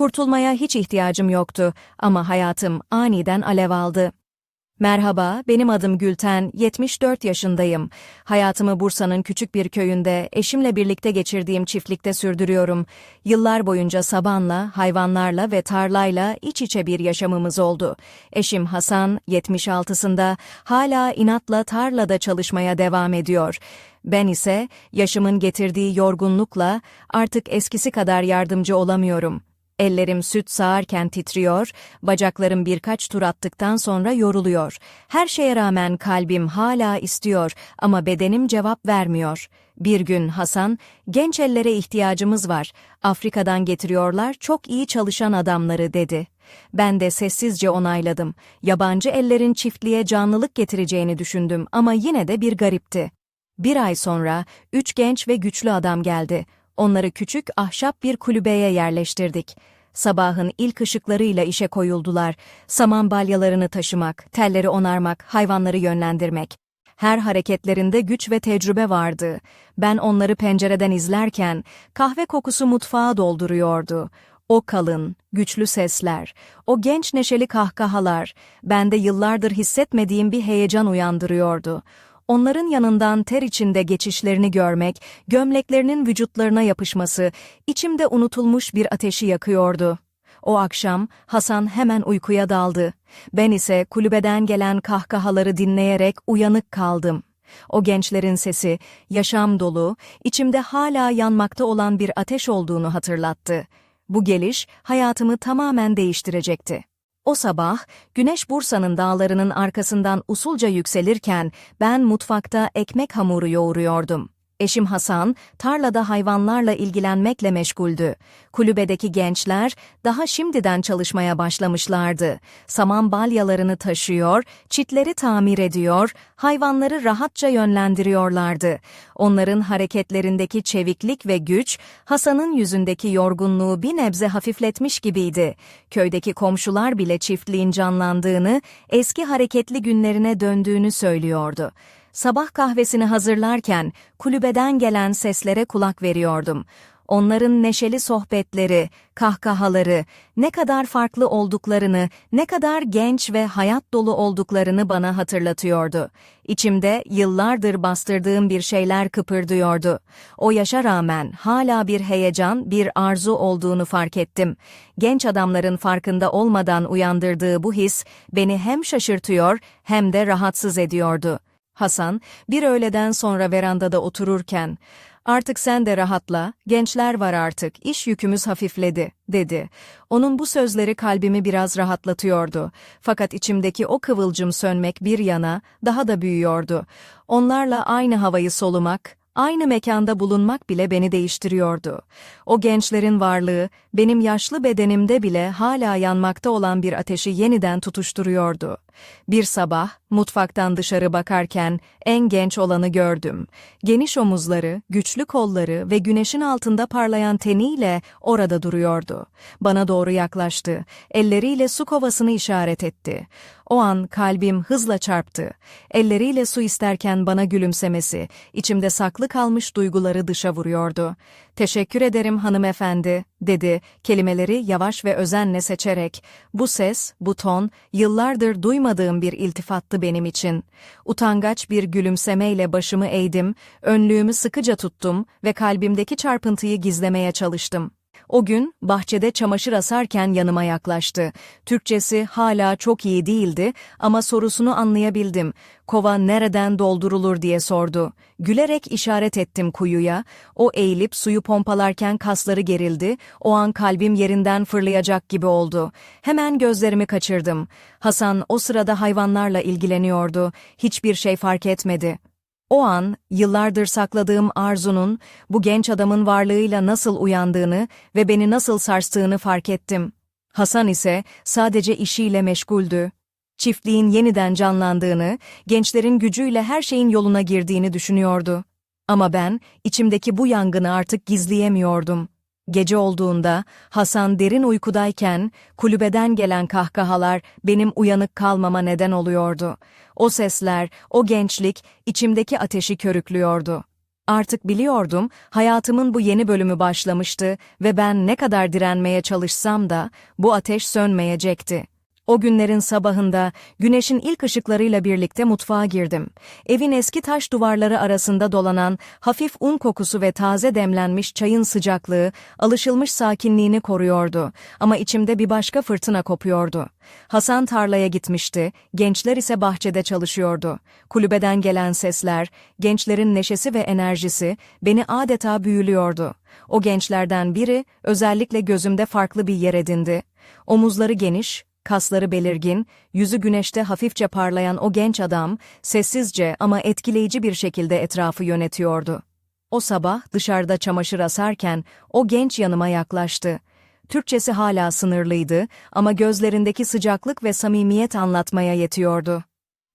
Kurtulmaya hiç ihtiyacım yoktu ama hayatım aniden alev aldı. Merhaba, benim adım Gülten, 74 yaşındayım. Hayatımı Bursa'nın küçük bir köyünde, eşimle birlikte geçirdiğim çiftlikte sürdürüyorum. Yıllar boyunca sabanla, hayvanlarla ve tarlayla iç içe bir yaşamımız oldu. Eşim Hasan, 76'sında, hala inatla tarlada çalışmaya devam ediyor. Ben ise yaşımın getirdiği yorgunlukla artık eskisi kadar yardımcı olamıyorum. Ellerim süt sağarken titriyor, bacaklarım birkaç tur attıktan sonra yoruluyor. Her şeye rağmen kalbim hala istiyor ama bedenim cevap vermiyor. Bir gün Hasan, genç ellere ihtiyacımız var. Afrika'dan getiriyorlar çok iyi çalışan adamları dedi. Ben de sessizce onayladım. Yabancı ellerin çiftliğe canlılık getireceğini düşündüm ama yine de bir garipti. Bir ay sonra üç genç ve güçlü adam geldi. Onları küçük ahşap bir kulübeye yerleştirdik. Sabahın ilk ışıklarıyla işe koyuldular. Saman balyalarını taşımak, telleri onarmak, hayvanları yönlendirmek. Her hareketlerinde güç ve tecrübe vardı. Ben onları pencereden izlerken kahve kokusu mutfağı dolduruyordu. O kalın, güçlü sesler, o genç neşeli kahkahalar, bende yıllardır hissetmediğim bir heyecan uyandırıyordu. Onların yanından ter içinde geçişlerini görmek, gömleklerinin vücutlarına yapışması, içimde unutulmuş bir ateşi yakıyordu. O akşam Hasan hemen uykuya daldı. Ben ise kulübeden gelen kahkahaları dinleyerek uyanık kaldım. O gençlerin sesi, yaşam dolu, içimde hala yanmakta olan bir ateş olduğunu hatırlattı. Bu geliş hayatımı tamamen değiştirecekti. O sabah, güneş Bursa'nın dağlarının arkasından usulca yükselirken ben mutfakta ekmek hamuru yoğuruyordum. Eşim Hasan, tarlada hayvanlarla ilgilenmekle meşguldü. Kulübedeki gençler daha şimdiden çalışmaya başlamışlardı. Saman balyalarını taşıyor, çitleri tamir ediyor, hayvanları rahatça yönlendiriyorlardı. Onların hareketlerindeki çeviklik ve güç, Hasan'ın yüzündeki yorgunluğu bir nebze hafifletmiş gibiydi. Köydeki komşular bile çiftliğin canlandığını, eski hareketli günlerine döndüğünü söylüyordu. Sabah kahvesini hazırlarken kulübeden gelen seslere kulak veriyordum. Onların neşeli sohbetleri, kahkahaları, ne kadar farklı olduklarını, ne kadar genç ve hayat dolu olduklarını bana hatırlatıyordu. İçimde yıllardır bastırdığım bir şeyler kıpırdıyordu. O yaşa rağmen hala bir heyecan, bir arzu olduğunu fark ettim. Genç adamların farkında olmadan uyandırdığı bu his beni hem şaşırtıyor hem de rahatsız ediyordu. Hasan, bir öğleden sonra verandada otururken, ''Artık sen de rahatla, gençler var artık, iş yükümüz hafifledi.'' dedi. Onun bu sözleri kalbimi biraz rahatlatıyordu. Fakat içimdeki o kıvılcım sönmek bir yana, daha da büyüyordu. Onlarla aynı havayı solumak, Aynı mekanda bulunmak bile beni değiştiriyordu. O gençlerin varlığı, benim yaşlı bedenimde bile hala yanmakta olan bir ateşi yeniden tutuşturuyordu. Bir sabah, mutfaktan dışarı bakarken en genç olanı gördüm. Geniş omuzları, güçlü kolları ve güneşin altında parlayan teniyle orada duruyordu. Bana doğru yaklaştı, elleriyle su kovasını işaret etti. O an kalbim hızla çarptı. Elleriyle su isterken bana gülümsemesi, içimde saklı kalmış duyguları dışa vuruyordu. Teşekkür ederim hanımefendi, dedi, kelimeleri yavaş ve özenle seçerek. Bu ses, bu ton, yıllardır duymadığım bir iltifattı benim için. Utangaç bir gülümsemeyle başımı eğdim, önlüğümü sıkıca tuttum ve kalbimdeki çarpıntıyı gizlemeye çalıştım. O gün bahçede çamaşır asarken yanıma yaklaştı. Türkçesi hala çok iyi değildi ama sorusunu anlayabildim. Kova nereden doldurulur diye sordu. Gülerek işaret ettim kuyuya. O eğilip suyu pompalarken kasları gerildi. O an kalbim yerinden fırlayacak gibi oldu. Hemen gözlerimi kaçırdım. Hasan o sırada hayvanlarla ilgileniyordu. Hiçbir şey fark etmedi. O an, yıllardır sakladığım arzunun, bu genç adamın varlığıyla nasıl uyandığını ve beni nasıl sarstığını fark ettim. Hasan ise sadece işiyle meşguldü. Çiftliğin yeniden canlandığını, gençlerin gücüyle her şeyin yoluna girdiğini düşünüyordu. Ama ben, içimdeki bu yangını artık gizleyemiyordum. Gece olduğunda, Hasan derin uykudayken, kulübeden gelen kahkahalar benim uyanık kalmama neden oluyordu. O sesler, o gençlik, içimdeki ateşi körüklüyordu. Artık biliyordum, hayatımın bu yeni bölümü başlamıştı ve ben ne kadar direnmeye çalışsam da bu ateş sönmeyecekti. O günlerin sabahında güneşin ilk ışıklarıyla birlikte mutfağa girdim. Evin eski taş duvarları arasında dolanan hafif un kokusu ve taze demlenmiş çayın sıcaklığı alışılmış sakinliğini koruyordu ama içimde bir başka fırtına kopuyordu. Hasan tarlaya gitmişti, gençler ise bahçede çalışıyordu. Kulübeden gelen sesler, gençlerin neşesi ve enerjisi beni adeta büyülüyordu. O gençlerden biri özellikle gözümde farklı bir yer edindi. Omuzları geniş, kasları belirgin, yüzü güneşte hafifçe parlayan o genç adam, sessizce ama etkileyici bir şekilde etrafı yönetiyordu. O sabah dışarıda çamaşır asarken o genç yanıma yaklaştı. Türkçesi hala sınırlıydı ama gözlerindeki sıcaklık ve samimiyet anlatmaya yetiyordu.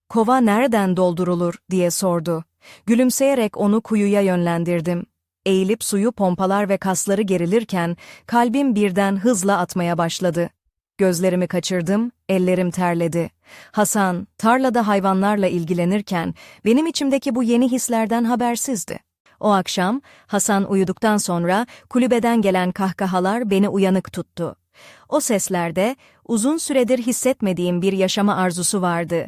Kova nereden doldurulur diye sordu. Gülümseyerek onu kuyuya yönlendirdim. Eğilip suyu pompalar ve kasları gerilirken kalbim birden hızla atmaya başladı. Gözlerimi kaçırdım, ellerim terledi. Hasan, tarlada hayvanlarla ilgilenirken benim içimdeki bu yeni hislerden habersizdi. O akşam, Hasan uyuduktan sonra kulübeden gelen kahkahalar beni uyanık tuttu. O seslerde uzun süredir hissetmediğim bir yaşama arzusu vardı.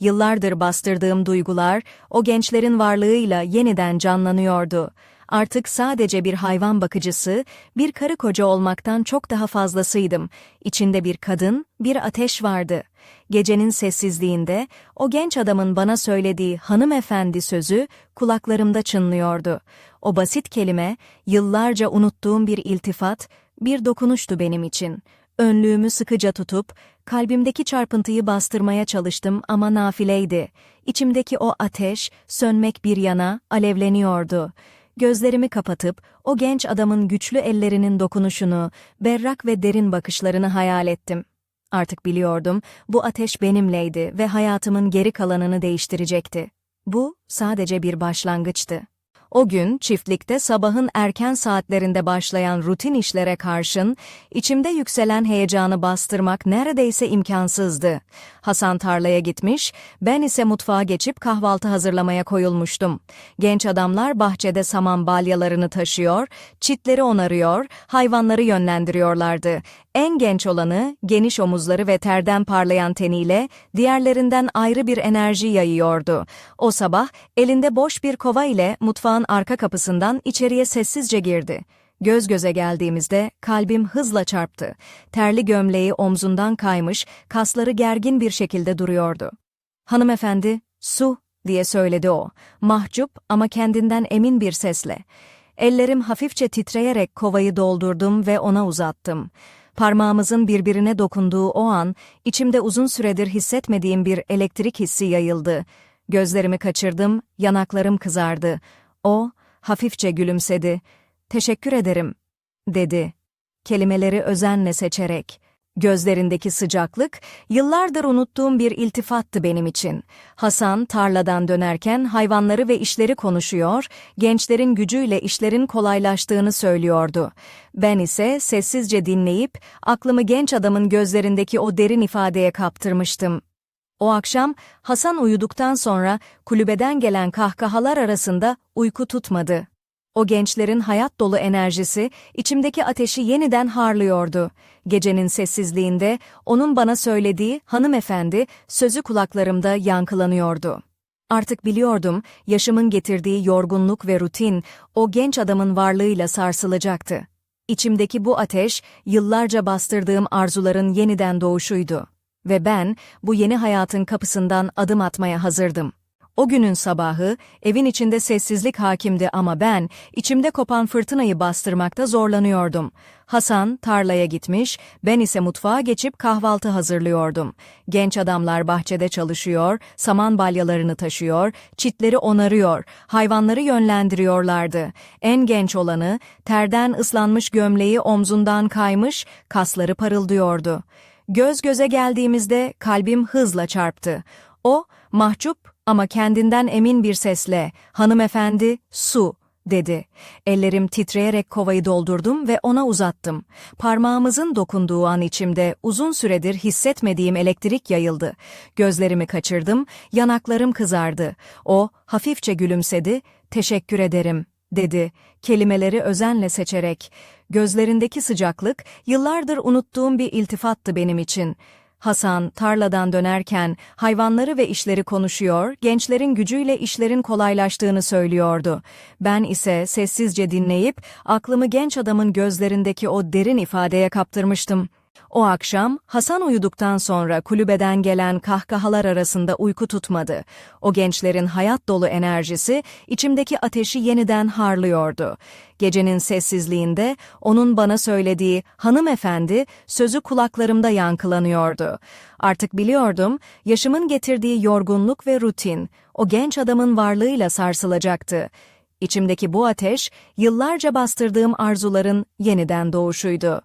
Yıllardır bastırdığım duygular o gençlerin varlığıyla yeniden canlanıyordu. Artık sadece bir hayvan bakıcısı, bir karı koca olmaktan çok daha fazlasıydım. İçinde bir kadın, bir ateş vardı. Gecenin sessizliğinde o genç adamın bana söylediği hanımefendi sözü kulaklarımda çınlıyordu. O basit kelime, yıllarca unuttuğum bir iltifat, bir dokunuştu benim için. Önlüğümü sıkıca tutup, kalbimdeki çarpıntıyı bastırmaya çalıştım ama nafileydi. İçimdeki o ateş, sönmek bir yana, alevleniyordu. Gözlerimi kapatıp, o genç adamın güçlü ellerinin dokunuşunu, berrak ve derin bakışlarını hayal ettim. Artık biliyordum, bu ateş benimleydi ve hayatımın geri kalanını değiştirecekti. Bu, sadece bir başlangıçtı. O gün çiftlikte sabahın erken saatlerinde başlayan rutin işlere karşın, içimde yükselen heyecanı bastırmak neredeyse imkansızdı. Hasan tarlaya gitmiş, ben ise mutfağa geçip kahvaltı hazırlamaya koyulmuştum. Genç adamlar bahçede saman balyalarını taşıyor, çitleri onarıyor, hayvanları yönlendiriyorlardı. En genç olanı, geniş omuzları ve terden parlayan teniyle, diğerlerinden ayrı bir enerji yayıyordu. O sabah, elinde boş bir kova ile mutfağın arka kapısından içeriye sessizce girdi. Göz göze geldiğimizde kalbim hızla çarptı. Terli gömleği omzundan kaymış, kasları gergin bir şekilde duruyordu. Hanımefendi, su, diye söyledi o. Mahcup ama kendinden emin bir sesle. Ellerim hafifçe titreyerek kovayı doldurdum ve ona uzattım. Parmağımızın birbirine dokunduğu o an, içimde uzun süredir hissetmediğim bir elektrik hissi yayıldı. Gözlerimi kaçırdım, yanaklarım kızardı. O, hafifçe gülümsedi. Teşekkür ederim, dedi. Kelimeleri özenle seçerek. Gözlerindeki sıcaklık, yıllardır unuttuğum bir iltifattı benim için. Hasan tarladan dönerken hayvanları ve işleri konuşuyor, gençlerin gücüyle işlerin kolaylaştığını söylüyordu. Ben ise sessizce dinleyip, aklımı genç adamın gözlerindeki o derin ifadeye kaptırmıştım. O akşam Hasan uyuduktan sonra kulübeden gelen kahkahalar arasında uyku tutmadı. O gençlerin hayat dolu enerjisi içimdeki ateşi yeniden harlıyordu. Gecenin sessizliğinde onun bana söylediği hanımefendi sözü kulaklarımda yankılanıyordu. Artık biliyordum, yaşımın getirdiği yorgunluk ve rutin o genç adamın varlığıyla sarsılacaktı. İçimdeki bu ateş, yıllarca bastırdığım arzuların yeniden doğuşuydu. Ve ben, bu yeni hayatın kapısından adım atmaya hazırdım. O günün sabahı, evin içinde sessizlik hakimdi ama ben, içimde kopan fırtınayı bastırmakta zorlanıyordum. Hasan, tarlaya gitmiş, ben ise mutfağa geçip kahvaltı hazırlıyordum. Genç adamlar bahçede çalışıyor, saman balyalarını taşıyor, çitleri onarıyor, hayvanları yönlendiriyorlardı. En genç olanı, terden ıslanmış gömleği omzundan kaymış, kasları parıldıyordu. Göz göze geldiğimizde kalbim hızla çarptı. O, mahcup ama kendinden emin bir sesle, hanımefendi, su, dedi. Ellerim titreyerek kovayı doldurdum ve ona uzattım. Parmağımızın dokunduğu an içimde uzun süredir hissetmediğim elektrik yayıldı. Gözlerimi kaçırdım, yanaklarım kızardı. O, hafifçe gülümsedi, teşekkür ederim, dedi, kelimeleri özenle seçerek. Gözlerindeki sıcaklık, yıllardır unuttuğum bir iltifattı benim için. Hasan, tarladan dönerken hayvanları ve işleri konuşuyor, gençlerin gücüyle işlerin kolaylaştığını söylüyordu. Ben ise sessizce dinleyip, aklımı genç adamın gözlerindeki o derin ifadeye kaptırmıştım. O akşam Hasan uyuduktan sonra kulübeden gelen kahkahalar arasında uyku tutmadı. O gençlerin hayat dolu enerjisi içimdeki ateşi yeniden harlıyordu. Gecenin sessizliğinde onun bana söylediği hanımefendi sözü kulaklarımda yankılanıyordu. Artık biliyordum yaşımın getirdiği yorgunluk ve rutin o genç adamın varlığıyla sarsılacaktı. İçimdeki bu ateş yıllarca bastırdığım arzuların yeniden doğuşuydu.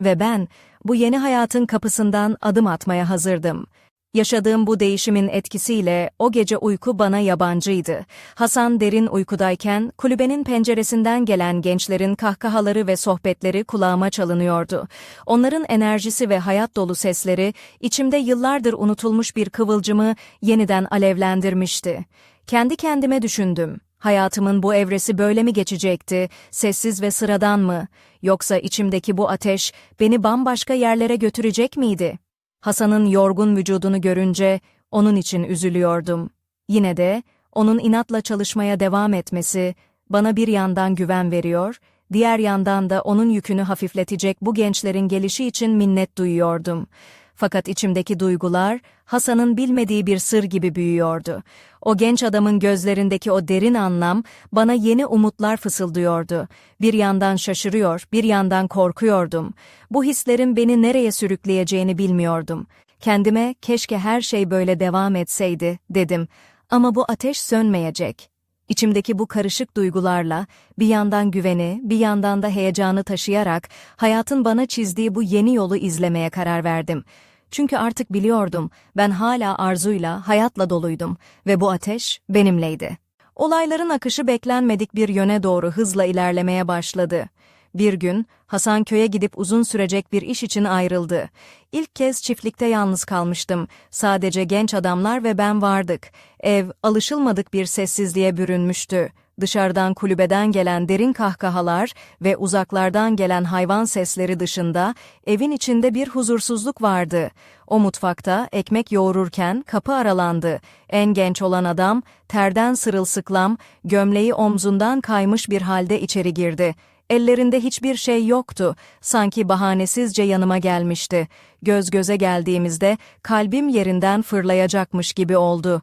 Ve ben bu yeni hayatın kapısından adım atmaya hazırdım. Yaşadığım bu değişimin etkisiyle o gece uyku bana yabancıydı. Hasan derin uykudayken kulübenin penceresinden gelen gençlerin kahkahaları ve sohbetleri kulağıma çalınıyordu. Onların enerjisi ve hayat dolu sesleri içimde yıllardır unutulmuş bir kıvılcımı yeniden alevlendirmişti. Kendi kendime düşündüm. Hayatımın bu evresi böyle mi geçecekti, sessiz ve sıradan mı? Yoksa içimdeki bu ateş beni bambaşka yerlere götürecek miydi? Hasan'ın yorgun vücudunu görünce onun için üzülüyordum. Yine de onun inatla çalışmaya devam etmesi bana bir yandan güven veriyor, diğer yandan da onun yükünü hafifletecek bu gençlerin gelişi için minnet duyuyordum. Fakat içimdeki duygular Hasan'ın bilmediği bir sır gibi büyüyordu. O genç adamın gözlerindeki o derin anlam bana yeni umutlar fısıldıyordu. Bir yandan şaşırıyor, bir yandan korkuyordum. Bu hislerin beni nereye sürükleyeceğini bilmiyordum. Kendime keşke her şey böyle devam etseydi dedim. Ama bu ateş sönmeyecek. İçimdeki bu karışık duygularla bir yandan güveni, bir yandan da heyecanı taşıyarak hayatın bana çizdiği bu yeni yolu izlemeye karar verdim. Çünkü artık biliyordum, ben hala arzuyla, hayatla doluydum ve bu ateş benimleydi. Olayların akışı beklenmedik bir yöne doğru hızla ilerlemeye başladı. Bir gün Hasan köye gidip uzun sürecek bir iş için ayrıldı. İlk kez çiftlikte yalnız kalmıştım. Sadece genç adamlar ve ben vardık. Ev alışılmadık bir sessizliğe bürünmüştü. Dışarıdan kulübeden gelen derin kahkahalar ve uzaklardan gelen hayvan sesleri dışında evin içinde bir huzursuzluk vardı. O mutfakta ekmek yoğururken kapı aralandı. En genç olan adam terden sırılsıklam, gömleği omzundan kaymış bir halde içeri girdi. Ellerinde hiçbir şey yoktu. Sanki bahanesizce yanıma gelmişti. Göz göze geldiğimizde kalbim yerinden fırlayacakmış gibi oldu.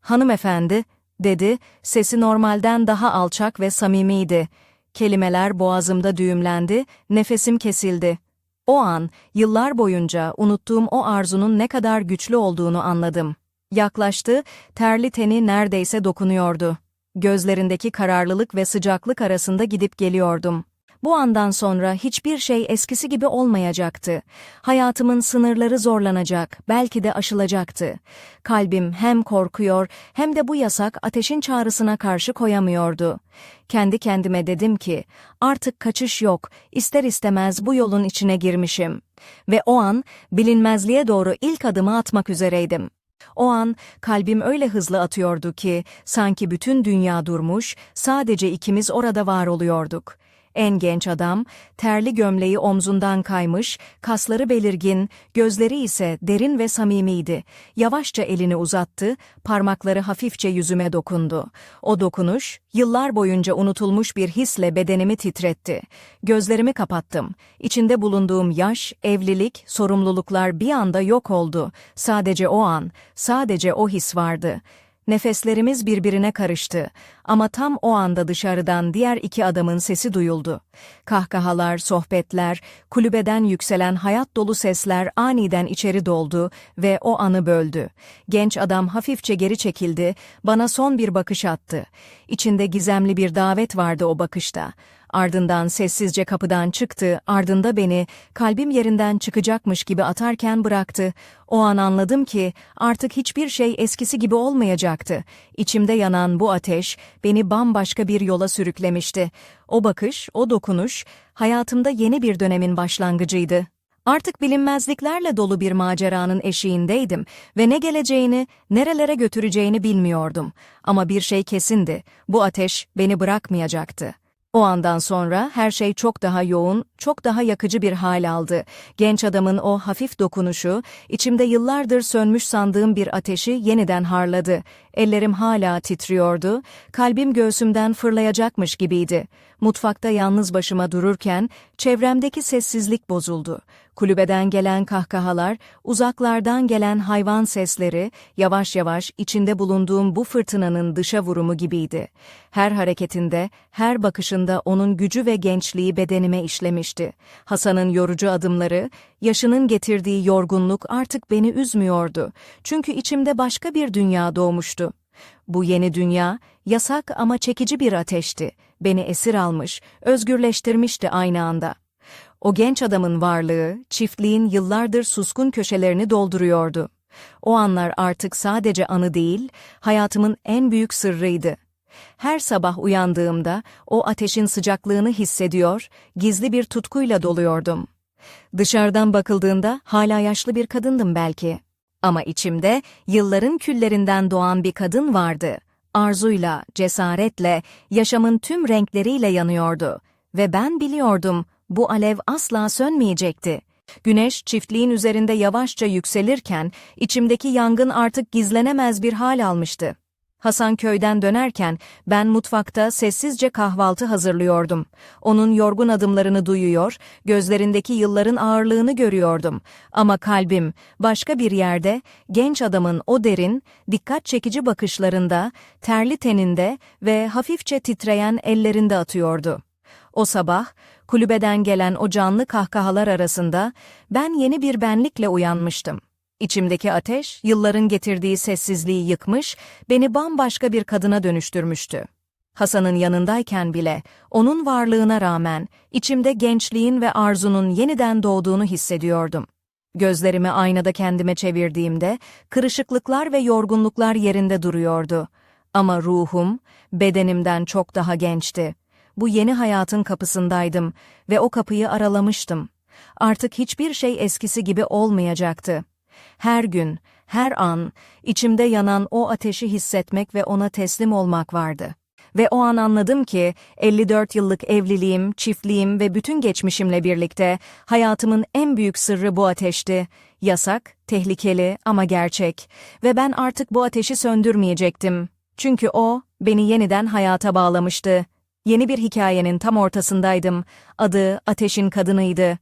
Hanımefendi, dedi, sesi normalden daha alçak ve samimiydi. Kelimeler boğazımda düğümlendi, nefesim kesildi. O an, yıllar boyunca unuttuğum o arzunun ne kadar güçlü olduğunu anladım. Yaklaştı, terli teni neredeyse dokunuyordu. Gözlerindeki kararlılık ve sıcaklık arasında gidip geliyordum. Bu andan sonra hiçbir şey eskisi gibi olmayacaktı. Hayatımın sınırları zorlanacak, belki de aşılacaktı. Kalbim hem korkuyor hem de bu yasak ateşin çağrısına karşı koyamıyordu. Kendi kendime dedim ki, artık kaçış yok, ister istemez bu yolun içine girmişim. Ve o an, bilinmezliğe doğru ilk adımı atmak üzereydim. O an kalbim öyle hızlı atıyordu ki sanki bütün dünya durmuş, sadece ikimiz orada var oluyorduk. En genç adam, terli gömleği omzundan kaymış, kasları belirgin, gözleri ise derin ve samimiydi. Yavaşça elini uzattı, parmakları hafifçe yüzüme dokundu. O dokunuş, yıllar boyunca unutulmuş bir hisle bedenimi titretti. Gözlerimi kapattım. İçinde bulunduğum yaş, evlilik, sorumluluklar bir anda yok oldu. Sadece o an, sadece o his vardı. Nefeslerimiz birbirine karıştı ama tam o anda dışarıdan diğer iki adamın sesi duyuldu. Kahkahalar, sohbetler, kulübeden yükselen hayat dolu sesler aniden içeri doldu ve o anı böldü. Genç adam hafifçe geri çekildi, bana son bir bakış attı. İçinde gizemli bir davet vardı o bakışta. Ardından sessizce kapıdan çıktı, ardında beni kalbim yerinden çıkacakmış gibi atarken bıraktı. O an anladım ki artık hiçbir şey eskisi gibi olmayacaktı. İçimde yanan bu ateş beni bambaşka bir yola sürüklemişti. O bakış, o dokunuş hayatımda yeni bir dönemin başlangıcıydı. Artık bilinmezliklerle dolu bir maceranın eşiğindeydim ve ne geleceğini, nerelere götüreceğini bilmiyordum. Ama bir şey kesindi, bu ateş beni bırakmayacaktı. O andan sonra her şey çok daha yoğun, çok daha yakıcı bir hal aldı. Genç adamın o hafif dokunuşu, içimde yıllardır sönmüş sandığım bir ateşi yeniden harladı. Ellerim hala titriyordu, kalbim göğsümden fırlayacakmış gibiydi. Mutfakta yalnız başıma dururken çevremdeki sessizlik bozuldu. Kulübeden gelen kahkahalar, uzaklardan gelen hayvan sesleri, yavaş yavaş içinde bulunduğum bu fırtınanın dışa vurumu gibiydi. Her hareketinde, her bakışında onun gücü ve gençliği bedenime işlemişti. Hasan'ın yorucu adımları, yaşının getirdiği yorgunluk artık beni üzmüyordu. Çünkü içimde başka bir dünya doğmuştu. Bu yeni dünya, yasak ama çekici bir ateşti. Beni esir almış, özgürleştirmişti aynı anda. O genç adamın varlığı, çiftliğin yıllardır suskun köşelerini dolduruyordu. O anlar artık sadece anı değil, hayatımın en büyük sırrıydı. Her sabah uyandığımda o ateşin sıcaklığını hissediyor, gizli bir tutkuyla doluyordum. Dışarıdan bakıldığında hala yaşlı bir kadındım belki. Ama içimde yılların küllerinden doğan bir kadın vardı. Arzuyla, cesaretle, yaşamın tüm renkleriyle yanıyordu. Ve ben biliyordum, bu alev asla sönmeyecekti. Güneş çiftliğin üzerinde yavaşça yükselirken, içimdeki yangın artık gizlenemez bir hal almıştı. Hasan köyden dönerken ben mutfakta sessizce kahvaltı hazırlıyordum. Onun yorgun adımlarını duyuyor, gözlerindeki yılların ağırlığını görüyordum. Ama kalbim başka bir yerde genç adamın o derin, dikkat çekici bakışlarında, terli teninde ve hafifçe titreyen ellerinde atıyordu. O sabah kulübeden gelen o canlı kahkahalar arasında ben yeni bir benlikle uyanmıştım. İçimdeki ateş, yılların getirdiği sessizliği yıkmış, beni bambaşka bir kadına dönüştürmüştü. Hasan'ın yanındayken bile, onun varlığına rağmen, içimde gençliğin ve arzunun yeniden doğduğunu hissediyordum. Gözlerimi aynada kendime çevirdiğimde, kırışıklıklar ve yorgunluklar yerinde duruyordu. Ama ruhum, bedenimden çok daha gençti. Bu yeni hayatın kapısındaydım ve o kapıyı aralamıştım. Artık hiçbir şey eskisi gibi olmayacaktı. Her gün, her an, içimde yanan o ateşi hissetmek ve ona teslim olmak vardı. Ve o an anladım ki, 54 yıllık evliliğim, çiftliğim ve bütün geçmişimle birlikte, hayatımın en büyük sırrı bu ateşti. Yasak, tehlikeli ama gerçek. Ve ben artık bu ateşi söndürmeyecektim. Çünkü o, beni yeniden hayata bağlamıştı. Yeni bir hikayenin tam ortasındaydım. Adı Ateşin Kadınıydı.